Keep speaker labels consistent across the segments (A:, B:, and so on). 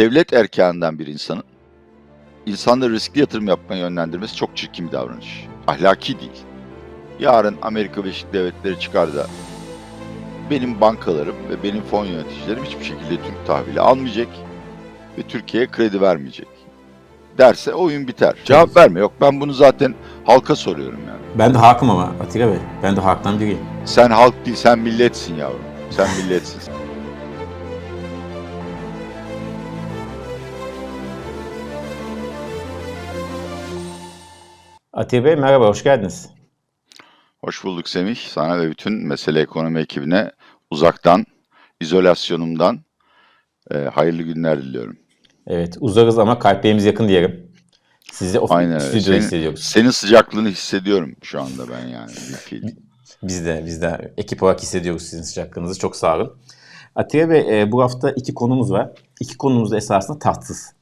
A: devlet erkanından bir insanın insanları riskli yatırım yapmaya yönlendirmesi çok çirkin bir davranış. Ahlaki değil. Yarın Amerika Birleşik Devletleri çıkar da benim bankalarım ve benim fon yöneticilerim hiçbir şekilde Türk tahvili almayacak ve Türkiye'ye kredi vermeyecek derse oyun biter. Cevap verme. Yok ben bunu zaten halka soruyorum yani.
B: Ben de halkım ama Atilla Bey. Ben de halktan biriyim.
A: Sen halk değil, sen milletsin yavrum. Sen milletsin.
B: Atilla Bey merhaba, hoş geldiniz.
A: Hoş bulduk Semih. Sana ve bütün Mesele Ekonomi ekibine uzaktan, izolasyonumdan e, hayırlı günler diliyorum.
B: Evet, uzarız ama kalplerimiz yakın diyelim. Sizi o
A: Aynen
B: stüdyoda
A: Senin,
B: hissediyoruz.
A: senin sıcaklığını hissediyorum şu anda ben yani.
B: Biz de, biz de ekip olarak hissediyoruz sizin sıcaklığınızı. Çok sağ olun. Atilla Bey, e, bu hafta iki konumuz var. İki konumuz da esasında tatsız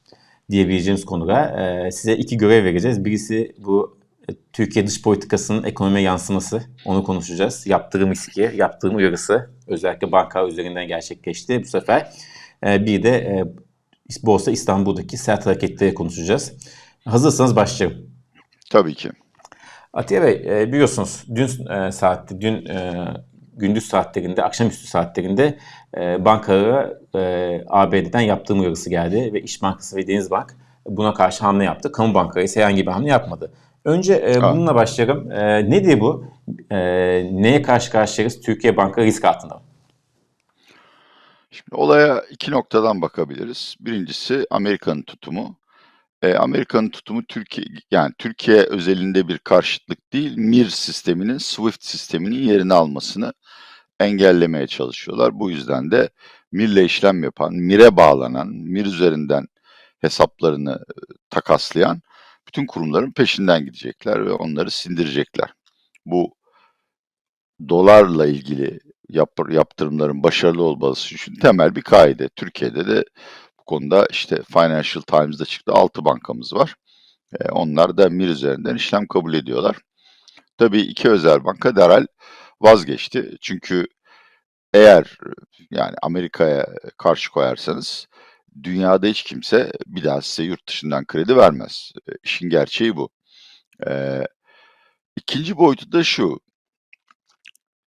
B: diyebileceğimiz konular. E, size iki görev vereceğiz. Birisi bu Türkiye dış politikasının ekonomiye yansıması. Onu konuşacağız. Yaptırım riski, yaptırım uyarısı özellikle banka üzerinden gerçekleşti bu sefer. E, bir de e, Borsa İstanbul'daki sert hareketleri konuşacağız. Hazırsanız başlayalım.
A: Tabii ki.
B: Atiye Bey e, biliyorsunuz dün e, saatte, dün e, gündüz saatlerinde, akşamüstü saatlerinde e, bankalara e, ABD'den yaptığım uyarısı geldi ve İş Bankası ve Denizbank buna karşı hamle yaptı. Kamu bankaları ise herhangi bir hamle yapmadı. Önce e, bununla başlayalım. E, nedir bu? E, neye karşı karşıyayız? Türkiye Banka risk altında. mı?
A: Şimdi olaya iki noktadan bakabiliriz. Birincisi Amerika'nın tutumu. E, Amerika'nın tutumu Türkiye yani Türkiye özelinde bir karşıtlık değil, MIR sisteminin, SWIFT sisteminin yerini almasını engellemeye çalışıyorlar. Bu yüzden de MIR'le işlem yapan, MIR'e bağlanan, MIR üzerinden hesaplarını e, takaslayan bütün kurumların peşinden gidecekler ve onları sindirecekler. Bu dolarla ilgili yap, yaptırımların başarılı olması için temel bir kaide. Türkiye'de de bu konuda işte Financial Times'da çıktı 6 bankamız var. E, onlar da MIR üzerinden işlem kabul ediyorlar. Tabii iki özel banka derhal vazgeçti. Çünkü eğer yani Amerika'ya karşı koyarsanız dünyada hiç kimse bir daha size yurt dışından kredi vermez. E, İşin gerçeği bu. E, ikinci boyutu da şu.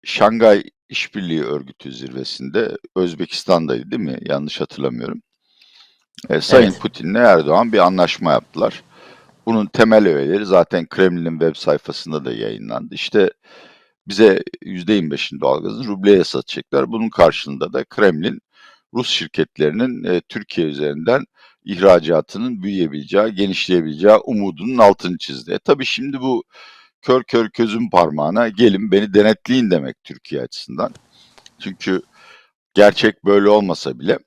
A: Şangay İşbirliği Örgütü zirvesinde Özbekistan'daydı değil mi? Yanlış hatırlamıyorum. E, Sayın
B: Evet.
A: Putin'le Erdoğan bir anlaşma yaptılar. Bunun temel öğeleri zaten Kremlin'in web sayfasında da yayınlandı. İşte bize %25'in doğalgazını rubleye satacaklar. Bunun karşılığında da Kremlin Rus şirketlerinin e, Türkiye üzerinden ihracatının büyüyebileceği, genişleyebileceği umudunun altını çizdi. E, tabii şimdi bu kör kör közün parmağına gelin beni denetleyin demek Türkiye açısından. Çünkü gerçek böyle olmasa bile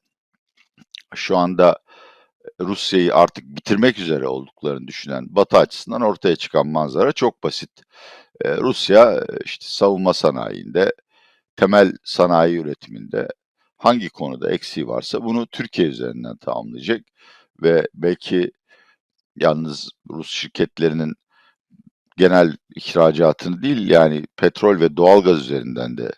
A: şu anda Rusya'yı artık bitirmek üzere olduklarını düşünen Batı açısından ortaya çıkan manzara çok basit. Ee, Rusya e, işte savunma sanayinde, temel sanayi üretiminde hangi konuda eksiği varsa bunu Türkiye üzerinden tamamlayacak ve belki yalnız Rus şirketlerinin genel ihracatını değil yani petrol ve doğalgaz üzerinden de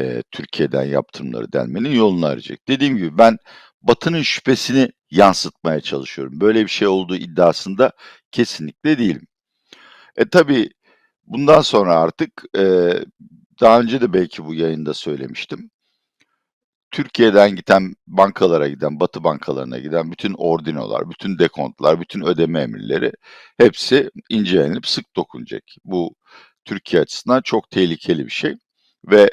A: e, Türkiye'den yaptırımları delmenin yolunu arayacak. Dediğim gibi ben Batı'nın şüphesini yansıtmaya çalışıyorum. Böyle bir şey olduğu iddiasında kesinlikle değilim. E tabii bundan sonra artık e, daha önce de belki bu yayında söylemiştim. Türkiye'den giden bankalara giden, Batı bankalarına giden bütün ordinolar, bütün dekontlar, bütün ödeme emirleri hepsi incelenip sık dokunacak. Bu Türkiye açısından çok tehlikeli bir şey ve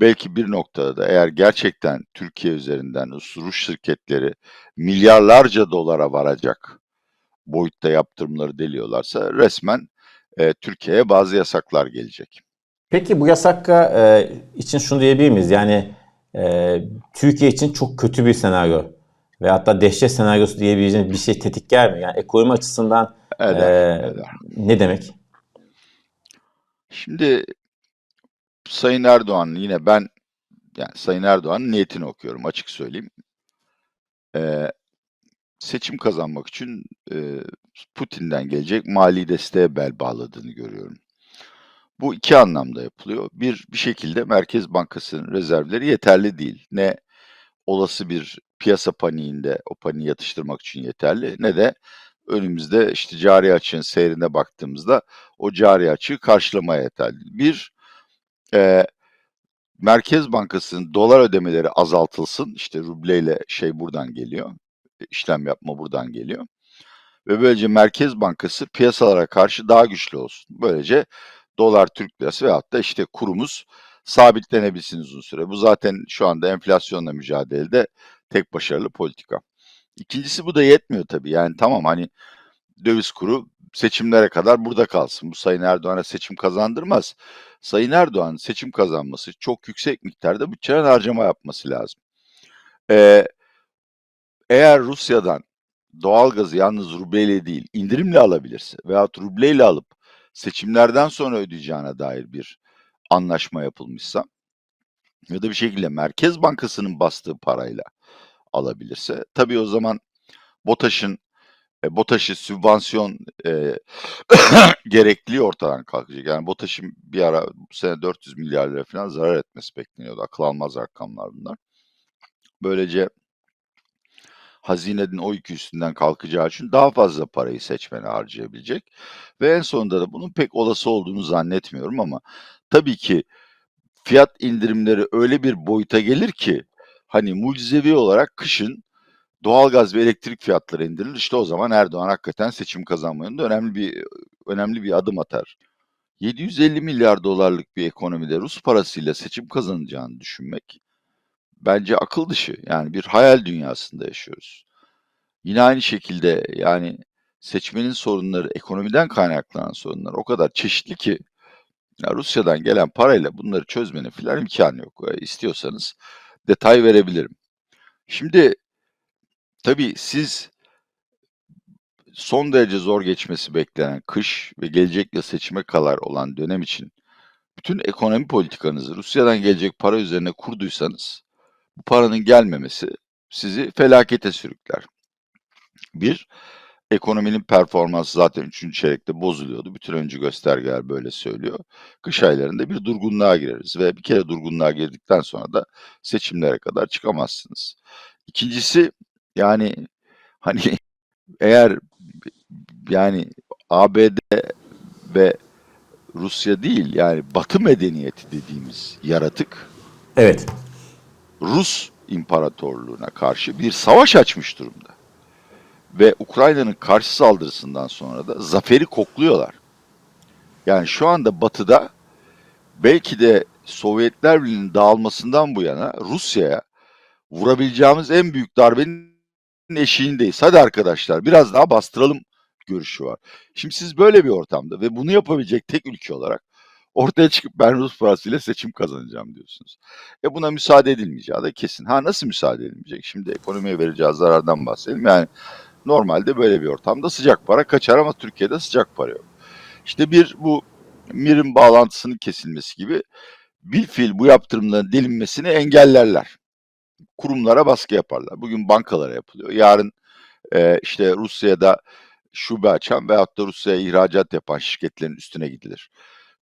A: belki bir noktada da eğer gerçekten Türkiye üzerinden Rus şirketleri milyarlarca dolara varacak boyutta yaptırımları deliyorlarsa resmen e, Türkiye'ye bazı yasaklar gelecek.
B: Peki bu yasakka e, için şunu diyebilir miyiz? Yani e, Türkiye için çok kötü bir senaryo ve hatta dehşet senaryosu diyebileceğiniz bir şey tetikler mi? Yani ekonomi açısından
A: Eder,
B: e,
A: eder.
B: ne demek?
A: Şimdi Sayın Erdoğan yine ben yani Sayın Erdoğan'ın niyetini okuyorum açık söyleyeyim. Ee, seçim kazanmak için e, Putin'den gelecek mali desteğe bel bağladığını görüyorum. Bu iki anlamda yapılıyor. Bir, bir şekilde Merkez Bankası'nın rezervleri yeterli değil. Ne olası bir piyasa paniğinde o paniği yatıştırmak için yeterli ne de önümüzde işte cari açığın seyrine baktığımızda o cari açığı karşılamaya yeterli. Bir, e, Merkez Bankası'nın dolar ödemeleri azaltılsın. İşte rubleyle şey buradan geliyor. işlem yapma buradan geliyor. Ve böylece Merkez Bankası piyasalara karşı daha güçlü olsun. Böylece dolar, Türk lirası veyahut da işte kurumuz sabitlenebilsin uzun süre. Bu zaten şu anda enflasyonla mücadelede tek başarılı politika. İkincisi bu da yetmiyor tabii. Yani tamam hani döviz kuru seçimlere kadar burada kalsın. Bu Sayın Erdoğan'a seçim kazandırmaz. Sayın Erdoğan seçim kazanması çok yüksek miktarda bütçeden harcama yapması lazım. Ee, eğer Rusya'dan doğalgazı yalnız rubleyle değil indirimle alabilirse veyahut rubleyle alıp seçimlerden sonra ödeyeceğine dair bir anlaşma yapılmışsa ya da bir şekilde Merkez Bankası'nın bastığı parayla alabilirse tabii o zaman BOTAŞ'ın e, BOTAŞ'ı sübvansiyon e, gerekliliği ortadan kalkacak. Yani BOTAŞ'ın bir ara bu sene 400 milyar lira falan zarar etmesi bekleniyordu. Akıl almaz rakamlar bunlar. Böylece hazinenin o yükü üstünden kalkacağı için daha fazla parayı seçmene harcayabilecek. Ve en sonunda da bunun pek olası olduğunu zannetmiyorum ama tabii ki fiyat indirimleri öyle bir boyuta gelir ki hani mucizevi olarak kışın doğalgaz ve elektrik fiyatları indirilir. İşte o zaman Erdoğan hakikaten seçim kazanma yönünde önemli bir önemli bir adım atar. 750 milyar dolarlık bir ekonomide Rus parasıyla seçim kazanacağını düşünmek bence akıl dışı. Yani bir hayal dünyasında yaşıyoruz. Yine aynı şekilde yani seçmenin sorunları, ekonomiden kaynaklanan sorunlar o kadar çeşitli ki ya Rusya'dan gelen parayla bunları çözmenin filan imkanı yok. E, istiyorsanız detay verebilirim. Şimdi tabii siz son derece zor geçmesi beklenen kış ve gelecek yıl seçime kadar olan dönem için bütün ekonomi politikanızı Rusya'dan gelecek para üzerine kurduysanız bu paranın gelmemesi sizi felakete sürükler. Bir, ekonominin performansı zaten 3. çeyrekte bozuluyordu. Bütün öncü göstergeler böyle söylüyor. Kış aylarında bir durgunluğa gireriz ve bir kere durgunluğa girdikten sonra da seçimlere kadar çıkamazsınız. İkincisi yani hani eğer yani ABD ve Rusya değil yani Batı medeniyeti dediğimiz yaratık
B: Evet.
A: Rus İmparatorluğu'na karşı bir savaş açmış durumda. Ve Ukrayna'nın karşı saldırısından sonra da zaferi kokluyorlar. Yani şu anda Batı'da belki de Sovyetler Birliği'nin dağılmasından bu yana Rusya'ya vurabileceğimiz en büyük darbenin eşiğindeyiz. Hadi arkadaşlar biraz daha bastıralım görüşü var. Şimdi siz böyle bir ortamda ve bunu yapabilecek tek ülke olarak ortaya çıkıp ben Rus parasıyla seçim kazanacağım diyorsunuz. E buna müsaade edilmeyeceği de kesin. Ha nasıl müsaade edilmeyecek? Şimdi ekonomiye vereceği zarardan bahsedelim. Yani normalde böyle bir ortamda sıcak para kaçar ama Türkiye'de sıcak para yok. İşte bir bu mirin bağlantısının kesilmesi gibi bir fiil bu yaptırımların delinmesini engellerler. Kurumlara baskı yaparlar. Bugün bankalara yapılıyor. Yarın e, işte Rusya'da şube açan veyahut da Rusya'ya ihracat yapan şirketlerin üstüne gidilir.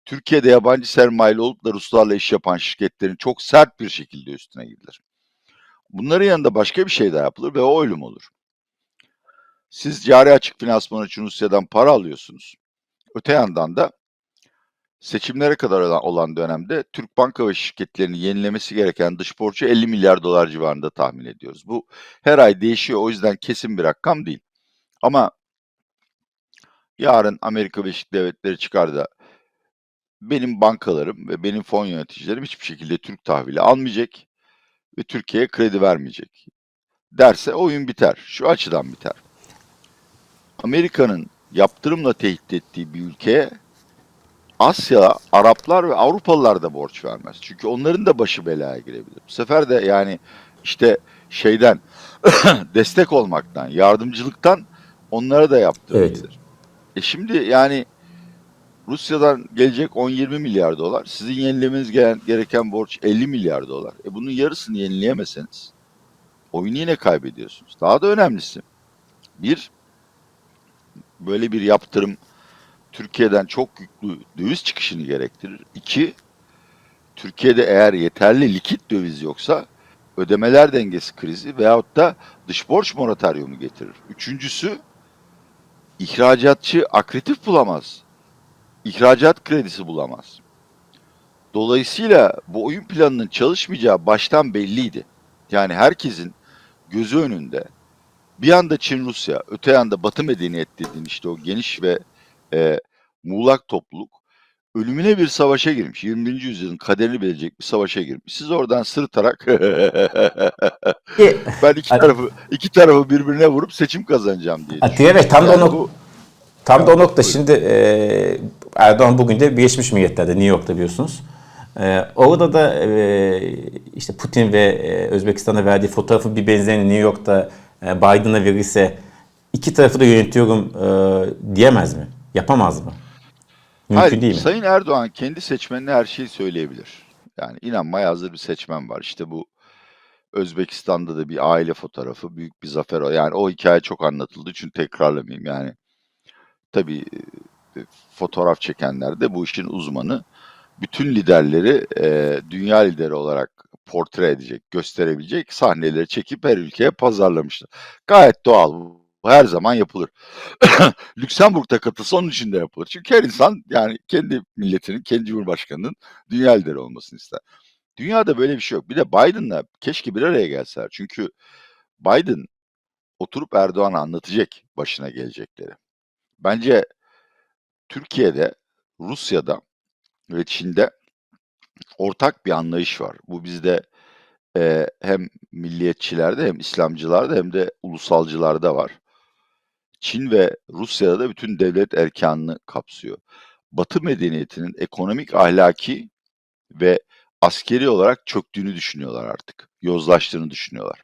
A: Türkiye'de yabancı sermayeli olup da Ruslarla iş yapan şirketlerin çok sert bir şekilde üstüne gidilir. Bunların yanında başka bir şey daha yapılır ve o ölüm olur. Siz cari açık finansman için Rusya'dan para alıyorsunuz. Öte yandan da seçimlere kadar olan, dönemde Türk banka ve şirketlerinin yenilemesi gereken dış borcu 50 milyar dolar civarında tahmin ediyoruz. Bu her ay değişiyor o yüzden kesin bir rakam değil. Ama yarın Amerika Birleşik Devletleri çıkar da benim bankalarım ve benim fon yöneticilerim hiçbir şekilde Türk tahvili almayacak ve Türkiye'ye kredi vermeyecek derse oyun biter. Şu açıdan biter. Amerika'nın yaptırımla tehdit ettiği bir ülkeye Asya, Araplar ve Avrupalılar da borç vermez. Çünkü onların da başı belaya girebilir. Bu sefer de yani işte şeyden destek olmaktan, yardımcılıktan onlara da yaptırabilir. E şimdi yani Rusya'dan gelecek 10-20 milyar dolar. Sizin yenilemeniz gereken borç 50 milyar dolar. E bunun yarısını yenileyemeseniz oyunu yine kaybediyorsunuz. Daha da önemlisi bir böyle bir yaptırım Türkiye'den çok yüklü döviz çıkışını gerektirir. İki, Türkiye'de eğer yeterli likit döviz yoksa ödemeler dengesi krizi veyahut da dış borç moratoryumu getirir. Üçüncüsü ihracatçı akretif bulamaz. İhracat kredisi bulamaz. Dolayısıyla bu oyun planının çalışmayacağı baştan belliydi. Yani herkesin gözü önünde bir yanda Çin Rusya, öte yanda Batı medeniyet dediğin işte o geniş ve e, muğlak topluluk ölümüne bir savaşa girmiş. 21. yüzyılın kaderini bilecek bir savaşa girmiş. Siz oradan sırıtarak ben iki tarafı iki tarafı birbirine vurup seçim kazanacağım diye.
B: Bey tam da
A: Yani
B: o, nok-
A: bu-
B: tam da o nokta.
A: buyurun.
B: Şimdi e, Erdoğan bugün de Birleşmiş Milletler'de New York'ta biliyorsunuz. E, orada da e, işte Putin ve e, Özbekistan'a verdiği fotoğrafı bir benzerini New York'ta e, Biden'a verirse iki tarafı da yönetiyorum e, diyemez mi? Yapamaz mı? Mümkün
A: Hayır,
B: değil mi?
A: Sayın Erdoğan kendi seçmenine her şeyi söyleyebilir. Yani inanmaya hazır bir seçmen var. İşte bu Özbekistan'da da bir aile fotoğrafı büyük bir zafer o. Yani o hikaye çok anlatıldı çünkü tekrarlamayayım. Yani tabii e, fotoğraf çekenler de bu işin uzmanı. Bütün liderleri e, dünya lideri olarak portre edecek, gösterebilecek sahneleri çekip her ülkeye pazarlamışlar. Gayet doğal. Her zaman yapılır. Lüksemburg'da katılsa onun için de yapılır. Çünkü her insan yani kendi milletinin, kendi cumhurbaşkanının dünya lideri olmasını ister. Dünyada böyle bir şey yok. Bir de Biden'la keşke bir araya gelseler. Çünkü Biden oturup Erdoğan'a anlatacak başına gelecekleri. Bence Türkiye'de, Rusya'da ve Çin'de ortak bir anlayış var. Bu bizde e, hem milliyetçilerde hem İslamcılarda hem de ulusalcılarda var. Çin ve Rusya'da da bütün devlet erkanını kapsıyor. Batı medeniyetinin ekonomik, ahlaki ve askeri olarak çöktüğünü düşünüyorlar artık. Yozlaştığını düşünüyorlar.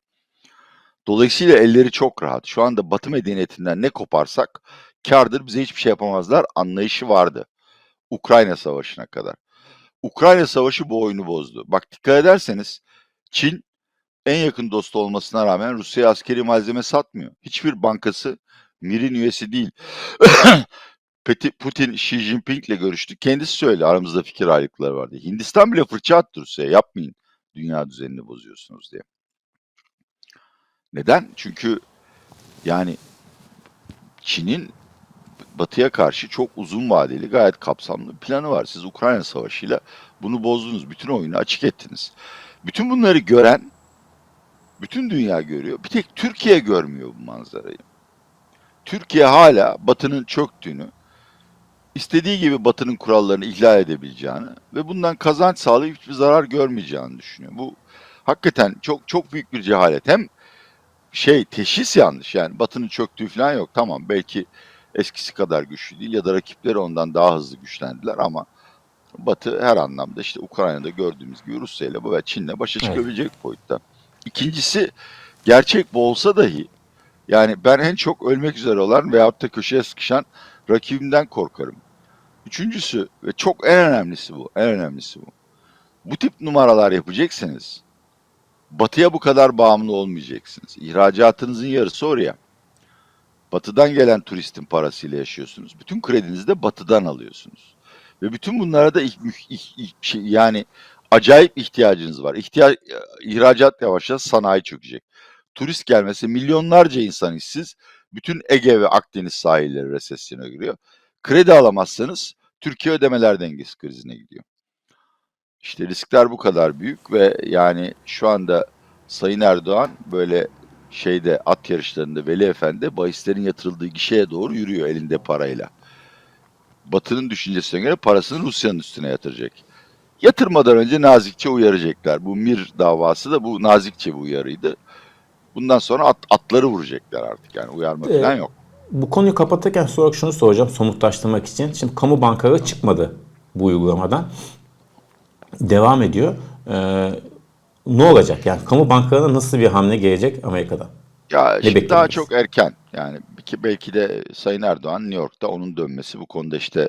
A: Dolayısıyla elleri çok rahat. Şu anda Batı medeniyetinden ne koparsak kârdır bize hiçbir şey yapamazlar anlayışı vardı. Ukrayna Savaşı'na kadar. Ukrayna Savaşı bu oyunu bozdu. Bak dikkat ederseniz Çin en yakın dostu olmasına rağmen Rusya'ya askeri malzeme satmıyor. Hiçbir bankası Mir'in üyesi değil. Putin Xi Jinping'le görüştü. Kendisi söyledi aramızda fikir ayrılıkları var diye. Hindistan bile fırça attı Rusya'ya yapmayın. Dünya düzenini bozuyorsunuz diye. Neden? Çünkü yani Çin'in Batı'ya karşı çok uzun vadeli gayet kapsamlı bir planı var. Siz Ukrayna Savaşı'yla bunu bozdunuz. Bütün oyunu açık ettiniz. Bütün bunları gören bütün dünya görüyor. Bir tek Türkiye görmüyor bu manzarayı. Türkiye hala Batı'nın çöktüğünü, istediği gibi Batı'nın kurallarını ihlal edebileceğini ve bundan kazanç sağlayıp hiçbir zarar görmeyeceğini düşünüyor. Bu hakikaten çok çok büyük bir cehalet. Hem şey teşhis yanlış yani Batı'nın çöktüğü falan yok. Tamam belki eskisi kadar güçlü değil ya da rakipleri ondan daha hızlı güçlendiler ama Batı her anlamda işte Ukrayna'da gördüğümüz gibi Rusya ile ve Çin'le başa
B: Evet.
A: çıkabilecek boyutta. İkincisi gerçek bu olsa dahi yani ben en çok ölmek üzere olan veyahut da köşeye sıkışan rakibimden korkarım. Üçüncüsü ve çok en önemlisi bu, en önemlisi bu. Bu tip numaralar yapacaksanız batıya bu kadar bağımlı olmayacaksınız. İhracatınızın yarısı oraya. Batıdan gelen turistin parasıyla yaşıyorsunuz. Bütün kredinizi de batıdan alıyorsunuz. Ve bütün bunlara da şey, yani acayip ihtiyacınız var. İhtiyaç, ihracat yavaşça sanayi çökecek. Turist gelmesi milyonlarca insan işsiz. Bütün Ege ve Akdeniz sahilleri resesyona giriyor. Kredi alamazsanız Türkiye ödemeler dengesi krizine gidiyor. İşte riskler bu kadar büyük ve yani şu anda Sayın Erdoğan böyle şeyde at yarışlarında Veli Efendi bahislerin yatırıldığı gişeye doğru yürüyor elinde parayla. Batı'nın düşüncesine göre parasını Rusya'nın üstüne yatıracak. Yatırmadan önce nazikçe uyaracaklar. Bu Mir davası da bu nazikçe bir uyarıydı. Bundan sonra at, atları vuracaklar artık yani uyarma
B: Ee,
A: falan yok.
B: Bu konuyu kapatırken sonra şunu soracağım somutlaştırmak için. Şimdi kamu bankaları çıkmadı bu uygulamadan. Devam ediyor. Ee, ne olacak? Yani kamu bankalarına nasıl bir hamle gelecek Amerika'da?
A: Ya şimdi daha çok erken. Yani ki belki de Sayın Erdoğan New York'ta onun dönmesi bu konuda işte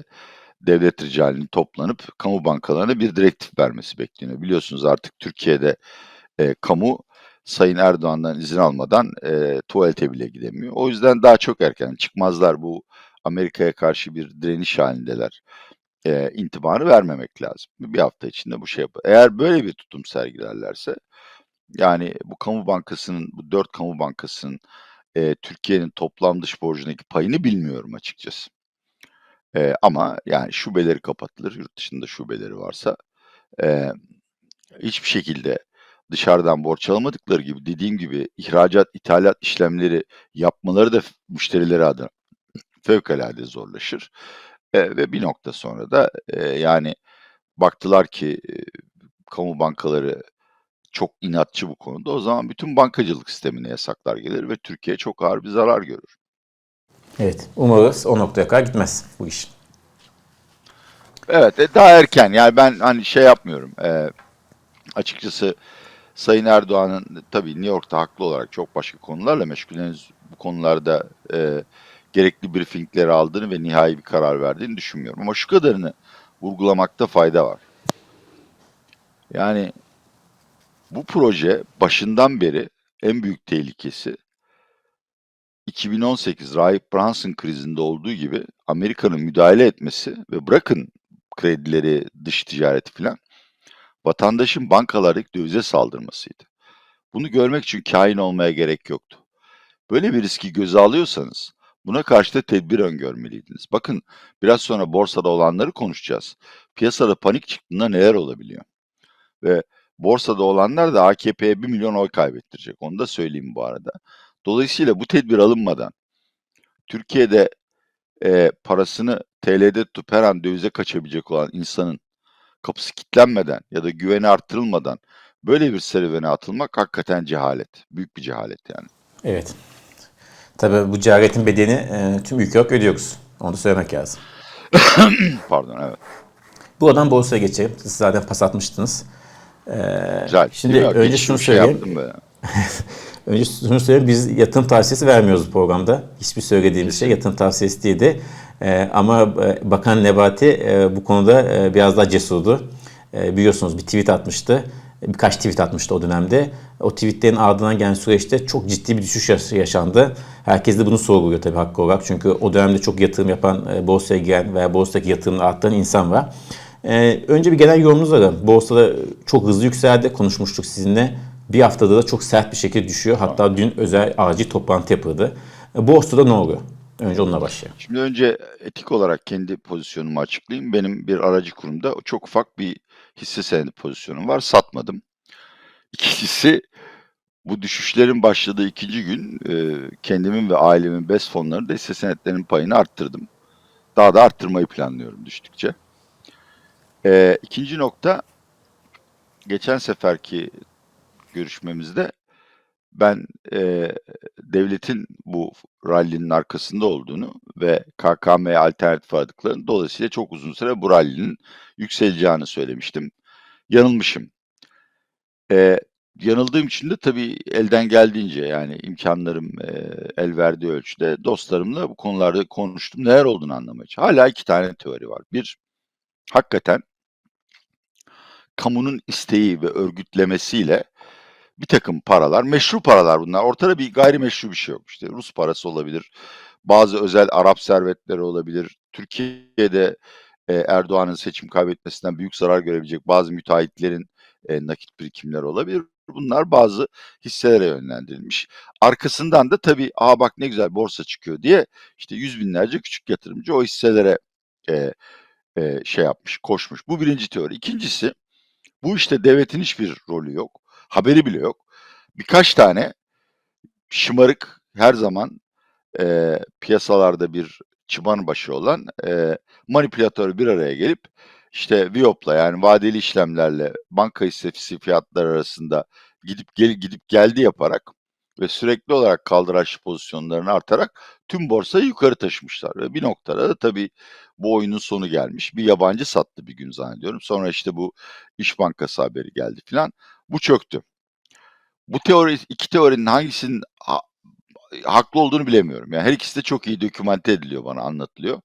A: devlet ricalinin toplanıp kamu bankalarına bir direktif vermesi bekleniyor. Biliyorsunuz artık Türkiye'de e, kamu Sayın Erdoğan'dan izin almadan e, tuvalete bile gidemiyor. O yüzden daha çok erken çıkmazlar bu Amerika'ya karşı bir direniş halindeler. E, intibarı vermemek lazım. Bir hafta içinde bu şey yapar. Eğer böyle bir tutum sergilerlerse Yani bu kamu bankasının, bu 4 kamu bankasının, eee, Türkiye'nin toplam dış borcundaki payını bilmiyorum açıkçası. Eee, ama yani şubeleri kapatılır, yurt dışında şubeleri varsa. Eee, hiçbir şekilde dışarıdan borç alamadıkları gibi dediğim gibi ihracat, ithalat işlemleri yapmaları da müşterileri adına fevkalade zorlaşır. Eee, ve bir nokta sonra da, eee, yani baktılar ki, eee, kamu bankaları çok inatçı bu konuda. O zaman bütün bankacılık sistemine yasaklar gelir ve Türkiye çok ağır bir zarar görür.
B: Evet. Umarız o noktaya kadar gitmez bu iş.
A: Evet, e, daha erken. Yani ben hani şey yapmıyorum. Eee, açıkçası Sayın Erdoğan'ın tabii New York'ta haklı olarak çok başka konularla meşgul. Henüz bu konularda eee, gerekli briefingleri aldığını ve nihai bir karar verdiğini düşünmüyorum. Ama şu kadarını vurgulamakta fayda var. Yani bu proje başından beri en büyük tehlikesi 2018 Rahip Brunson krizinde olduğu gibi Amerika'nın müdahale etmesi ve bırakın kredileri, dış ticareti filan vatandaşın bankalardaki dövize saldırmasıydı. Bunu görmek için kahin olmaya gerek yoktu. Böyle bir riski göze alıyorsanız buna karşı da tedbir öngörmeliydiniz. Bakın biraz sonra borsada olanları konuşacağız. Piyasada panik çıktığında neler olabiliyor? Ve borsada olanlar da AKP'ye 1 milyon oy kaybettirecek. Onu da söyleyeyim bu arada. Dolayısıyla bu tedbir alınmadan Türkiye'de eee, parasını TL'de tutup her an dövize kaçabilecek olan insanın kapısı kilitlenmeden ya da güveni arttırılmadan böyle bir serüvene atılmak hakikaten cehalet. Büyük bir cehalet yani.
B: Evet. Tabii bu cehaletin bedelini e, tüm ülke olarak ödüyoruz. Onu da söylemek lazım.
A: Pardon evet.
B: Buradan borsaya geçelim. Siz zaten pas atmıştınız. Ee,
A: Güzel.
B: Şimdi önce şunu
A: şey
B: söyleyeyim. Önce şunu söyleyeyim. Biz yatırım tavsiyesi vermiyoruz bu programda. Hiçbir söylediğimiz şey yatırım tavsiyesi değildi. Ee, ama e, Bakan Nebati e, bu konuda e, biraz daha cesurdu. E, biliyorsunuz bir tweet atmıştı. Birkaç tweet atmıştı o dönemde. O tweetlerin ardından gelen süreçte çok ciddi bir düşüş yaş- yaşandı. Herkes de bunu sorguluyor tabii haklı olarak. Çünkü o dönemde çok yatırım yapan, e, borsaya giren veya borsadaki yatırımını arttıran insan var. Ee, önce bir genel yorumunuzu alalım. Borsada çok hızlı yükseldi. Konuşmuştuk sizinle. Bir haftada da çok sert bir şekilde düşüyor. Hatta dün özel acil toplantı yapıldı. E, Borsada ne oluyor? Önce onunla başlayalım.
A: Şimdi önce etik olarak kendi pozisyonumu açıklayayım. Benim bir aracı kurumda çok ufak bir hisse senedi pozisyonum var. Satmadım. İkincisi bu düşüşlerin başladığı ikinci gün e, kendimin ve ailemin BES fonlarında hisse senetlerinin payını arttırdım. Daha da arttırmayı planlıyorum düştükçe. E, ikinci nokta geçen seferki görüşmemizde ben e, devletin bu rallinin arkasında olduğunu ve KKM'ye alternatif aradıklarını dolayısıyla çok uzun süre bu rallinin yükseleceğini söylemiştim. Yanılmışım. E, yanıldığım için de tabii elden geldiğince yani imkanlarım e, el verdiği ölçüde dostlarımla bu konularda konuştum. Neler olduğunu anlamaya çalıştım. Hala iki tane teori var. Bir, hakikaten kamunun isteği ve örgütlemesiyle bir takım paralar, meşru paralar bunlar. Ortada bir gayrimeşru bir şey yok. İşte Rus parası olabilir, bazı özel Arap servetleri olabilir. Türkiye'de e, Erdoğan'ın seçim kaybetmesinden büyük zarar görebilecek bazı müteahhitlerin e, nakit birikimleri olabilir. Bunlar bazı hisselere yönlendirilmiş. Arkasından da tabii aa bak ne güzel borsa çıkıyor diye işte yüz binlerce küçük yatırımcı o hisselere e, e, şey yapmış, koşmuş. Bu birinci teori. İkincisi bu işte devletin hiçbir rolü yok. Haberi bile yok. Birkaç tane şımarık her zaman e, piyasalarda bir çıban başı olan e, manipülatör bir araya gelip işte Viop'la yani vadeli işlemlerle banka hissesi fiyatları arasında gidip gel gidip geldi yaparak ve sürekli olarak kaldıraçlı pozisyonlarını artarak tüm borsayı yukarı taşımışlar ve bir noktada da tabii bu oyunun sonu gelmiş. Bir yabancı sattı bir gün zannediyorum. Sonra işte bu İş Bankası haberi geldi filan. Bu çöktü. Bu teori iki teorinin hangisinin ha- haklı olduğunu bilemiyorum. Yani her ikisi de çok iyi dokümante ediliyor bana anlatılıyor.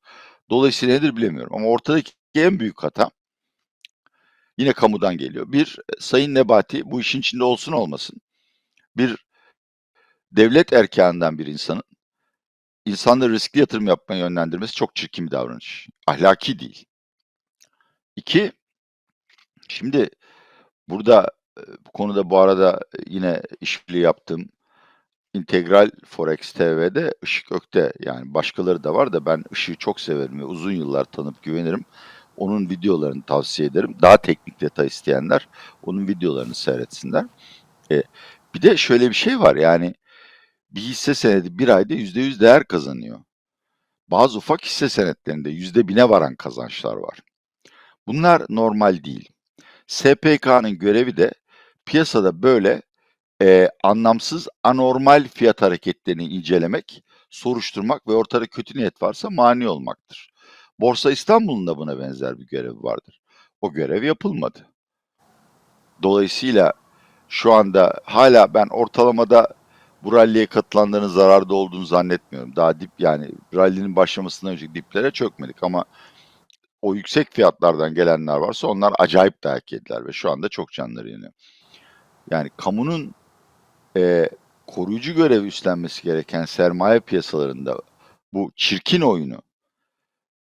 A: Dolayısıyla nedir bilemiyorum. Ama ortadaki en büyük hata yine kamudan geliyor. Bir, Sayın Nebati bu işin içinde olsun olmasın. Bir devlet erkanından bir insanın insanları riskli yatırım yapmaya yönlendirmesi çok çirkin bir davranış. Ahlaki değil. İki, şimdi burada bu konuda bu arada yine işbirliği yaptığım İntegral Forex TV'de Işık Ökte yani başkaları da var da ben Işık'ı çok severim ve uzun yıllar tanıp güvenirim. Onun videolarını tavsiye ederim. Daha teknik detay isteyenler onun videolarını seyretsinler. E, bir de şöyle bir şey var yani bir hisse senedi bir ayda %100 değer kazanıyor. Bazı ufak hisse senetlerinde %1000'e varan kazançlar var. Bunlar normal değil. SPK'nın görevi de piyasada böyle e, anlamsız anormal fiyat hareketlerini incelemek, soruşturmak ve ortada kötü niyet varsa mani olmaktır. Borsa İstanbul'un da buna benzer bir görevi vardır. O görev yapılmadı. Dolayısıyla şu anda hala ben ortalamada bu ralliye katılanların zararda olduğunu zannetmiyorum. Daha dip yani rallinin başlamasından önce diplere çökmedik ama o yüksek fiyatlardan gelenler varsa onlar acayip dayak yediler ve şu anda çok canları yanıyor. Yani kamunun e, koruyucu görev üstlenmesi gereken sermaye piyasalarında bu çirkin oyunu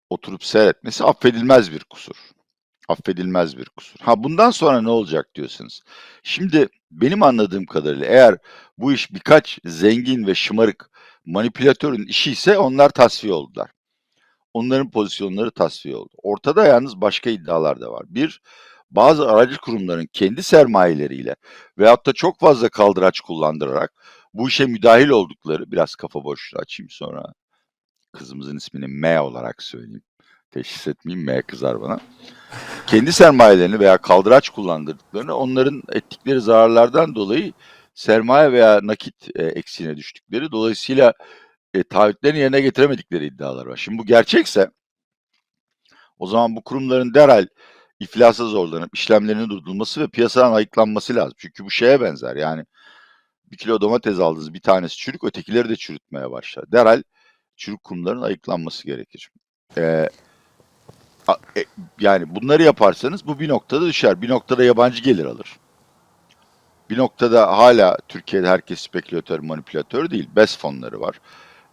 A: oturup seyretmesi affedilmez bir kusur. Affedilmez bir kusur. Ha bundan sonra ne olacak diyorsunuz. Şimdi benim anladığım kadarıyla eğer bu iş birkaç zengin ve şımarık manipülatörün işi ise onlar tasfiye oldular. Onların pozisyonları tasfiye oldu. Ortada yalnız başka iddialar da var. Bir, bazı aracı kurumların kendi sermayeleriyle veyahut da çok fazla kaldıraç kullandırarak bu işe müdahil oldukları, biraz kafa boşluğu açayım sonra kızımızın ismini M olarak söyleyeyim. Teşhis etmeyeyim M kızar bana. Kendi sermayelerini veya kaldıraç kullandırdıklarını onların ettikleri zararlardan dolayı sermaye veya nakit e, eksiğine düştükleri dolayısıyla e, taahhütlerini yerine getiremedikleri iddialar var. Şimdi bu gerçekse o zaman bu kurumların derhal iflasa zorlanıp işlemlerinin durdurulması ve piyasadan ayıklanması lazım. Çünkü bu şeye benzer yani bir kilo domates aldınız bir tanesi çürük ötekileri de çürütmeye başlar. Derhal çürük kurumların ayıklanması gerekir. Ee, yani bunları yaparsanız bu bir noktada düşer. Bir noktada yabancı gelir alır. Bir noktada hala Türkiye'de herkes spekülatör, manipülatör değil. BES fonları var.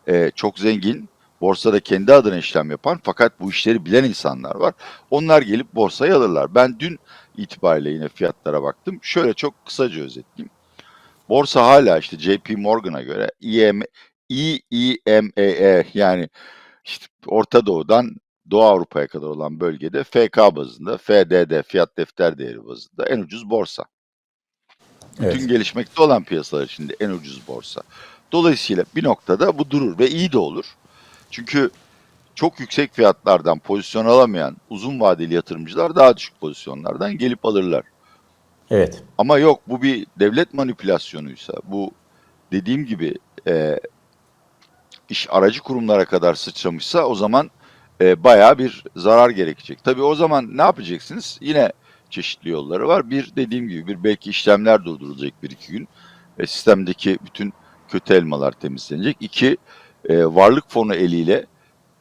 A: Ee, çok zengin, borsada kendi adına işlem yapan fakat bu işleri bilen insanlar var. Onlar gelip borsayı alırlar. Ben dün itibariyle yine fiyatlara baktım. Şöyle çok kısaca özetleyeyim. Borsa hala işte JP Morgan'a göre EM, EEMEE E yani işte Orta Doğu'dan Doğu Avrupa'ya kadar olan bölgede FK bazında, FDD fiyat defter değeri bazında en ucuz borsa.
B: Evet.
A: Bütün gelişmekte olan piyasalar içinde en ucuz borsa. Dolayısıyla bir noktada bu durur ve iyi de olur. Çünkü çok yüksek fiyatlardan pozisyon alamayan uzun vadeli yatırımcılar daha düşük pozisyonlardan gelip alırlar.
B: Evet.
A: Ama yok bu bir devlet manipülasyonuysa, bu dediğim gibi e, iş aracı kurumlara kadar sıçramışsa o zaman e, bayağı bir zarar gerekecek. Tabii o zaman ne yapacaksınız? Yine çeşitli yolları var. Bir dediğim gibi bir belki işlemler durdurulacak bir iki gün. E, sistemdeki bütün kötü elmalar temizlenecek. İki, e, varlık fonu eliyle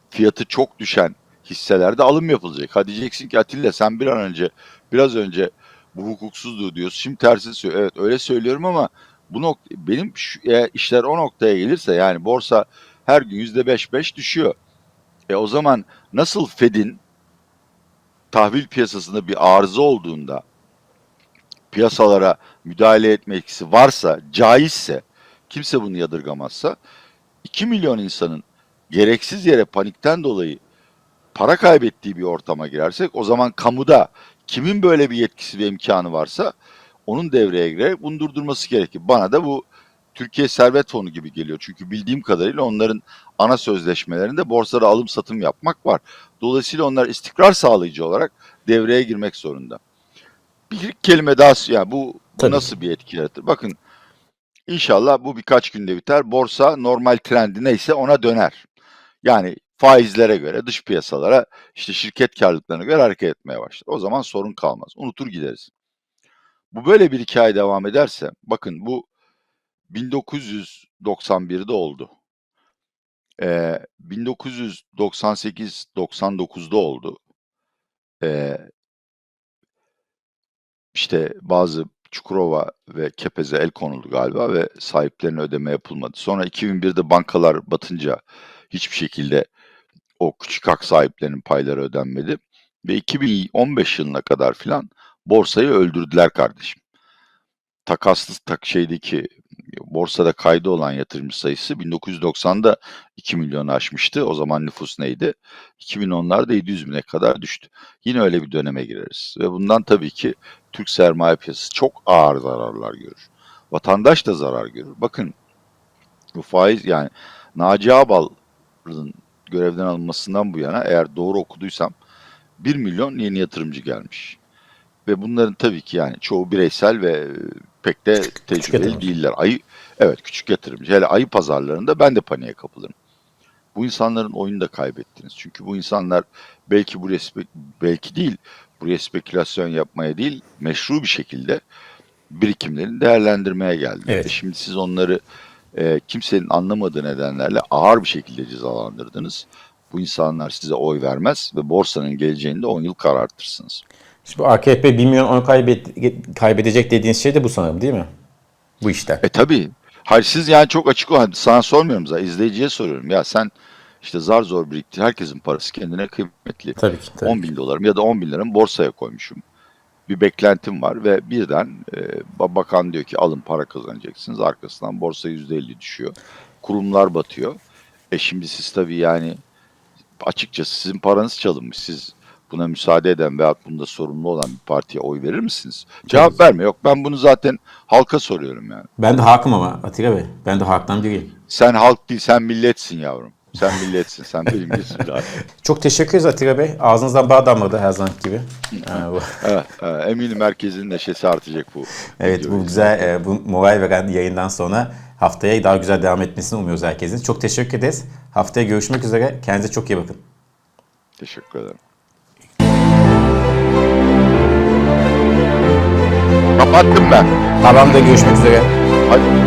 A: fiyatı çok düşen hisselerde alım yapılacak. Ha diyeceksin ki Atilla sen bir an önce biraz önce bu hukuksuzluğu diyorsun. Şimdi tersini söylüyor. Evet öyle söylüyorum ama bu nok benim şu, eğer işler o noktaya gelirse yani borsa her gün yüzde beş beş düşüyor. E o zaman nasıl Fed'in tahvil piyasasında bir arıza olduğunda piyasalara müdahale etme etkisi varsa, caizse, kimse bunu yadırgamazsa 2 milyon insanın gereksiz yere panikten dolayı para kaybettiği bir ortama girersek o zaman kamuda kimin böyle bir yetkisi ve imkanı varsa onun devreye girerek bunu durdurması gerekir. Bana da bu Türkiye Servet Fonu gibi geliyor. Çünkü bildiğim kadarıyla onların ana sözleşmelerinde borsada alım satım yapmak var. Dolayısıyla onlar istikrar sağlayıcı olarak devreye girmek zorunda. Bir kelime daha yani bu, bu
B: Tabii.
A: nasıl bir etki yaratır? Bakın inşallah bu birkaç günde biter. Borsa normal trendi neyse ona döner. Yani faizlere göre dış piyasalara işte şirket karlılıklarına göre hareket etmeye başlar. O zaman sorun kalmaz. Unutur gideriz. Bu böyle bir hikaye devam ederse bakın bu 1991'de oldu. Ee, 1998-99'da oldu. Ee, işte bazı Çukurova ve Kepez'e el konuldu galiba ve sahiplerine ödeme yapılmadı. Sonra 2001'de bankalar batınca hiçbir şekilde o küçük hak sahiplerinin payları ödenmedi. Ve 2015 yılına kadar filan borsayı öldürdüler kardeşim. takaslı tak şeydeki borsada kaydı olan yatırımcı sayısı 1990'da 2 milyonu aşmıştı. O zaman nüfus neydi? 2010'larda 700 bine kadar düştü. Yine öyle bir döneme gireriz. Ve bundan tabii ki Türk sermaye piyasası çok ağır zararlar görür. Vatandaş da zarar görür. Bakın bu faiz yani Naci Ağbal'ın görevden alınmasından bu yana eğer doğru okuduysam 1 milyon yeni yatırımcı gelmiş. Ve bunların tabii ki yani çoğu bireysel ve e, pek de tecrübeli
B: yatırımcı.
A: değiller. Ayı, evet küçük yatırımcı. Hele ayı pazarlarında ben de paniğe kapılırım. Bu insanların oyunu da kaybettiniz. Çünkü bu insanlar belki buraya belki değil buraya spekülasyon yapmaya değil meşru bir şekilde birikimlerini değerlendirmeye geldiler.
B: Evet.
A: Ve Şimdi siz onları e, kimsenin anlamadığı nedenlerle ağır bir şekilde cezalandırdınız. Bu insanlar size oy vermez ve borsanın geleceğini de 10 yıl karartırsınız.
B: Şimdi bu AKP 1 milyon oy kaybet- kaybedecek dediğiniz şey de bu sanırım değil mi? Bu işler.
A: E tabii. Hayır siz yani çok açık o. Sana sormuyorum zaten. izleyiciye soruyorum. Ya sen işte zar zor birikti. Herkesin parası kendine kıymetli.
B: Tabii ki. Tabii.
A: 10 bin dolarım ya da 10 bin liramı borsaya koymuşum. Bir beklentim var ve birden e, ba- bakan diyor ki alın para kazanacaksınız. Arkasından borsa %50 düşüyor. Kurumlar batıyor. E şimdi siz tabii yani açıkçası sizin paranız çalınmış. Siz buna müsaade eden veyahut bunda sorumlu olan bir partiye oy verir misiniz? Cevap verme. Yok ben bunu zaten halka soruyorum yani.
B: Ben de hakım ama Atilla Bey. Ben de halktan biriyim.
A: Sen halk değil sen milletsin yavrum. Sen milletsin. Sen bilimcisin zaten.
B: Çok teşekkür ederiz Atilla Bey. Ağzınızdan bağ damladı her zaman gibi.
A: Evet. Eminim herkesin neşesi artacak bu.
B: evet bu güzel, e, bu moral veren yayından sonra haftaya daha güzel devam etmesini umuyoruz herkesin. Çok teşekkür ederiz. Haftaya görüşmek üzere. Kendinize çok iyi bakın.
A: Teşekkür ederim. Kapattım ben.
B: Haber'de görüşmek üzere.
A: Hadi.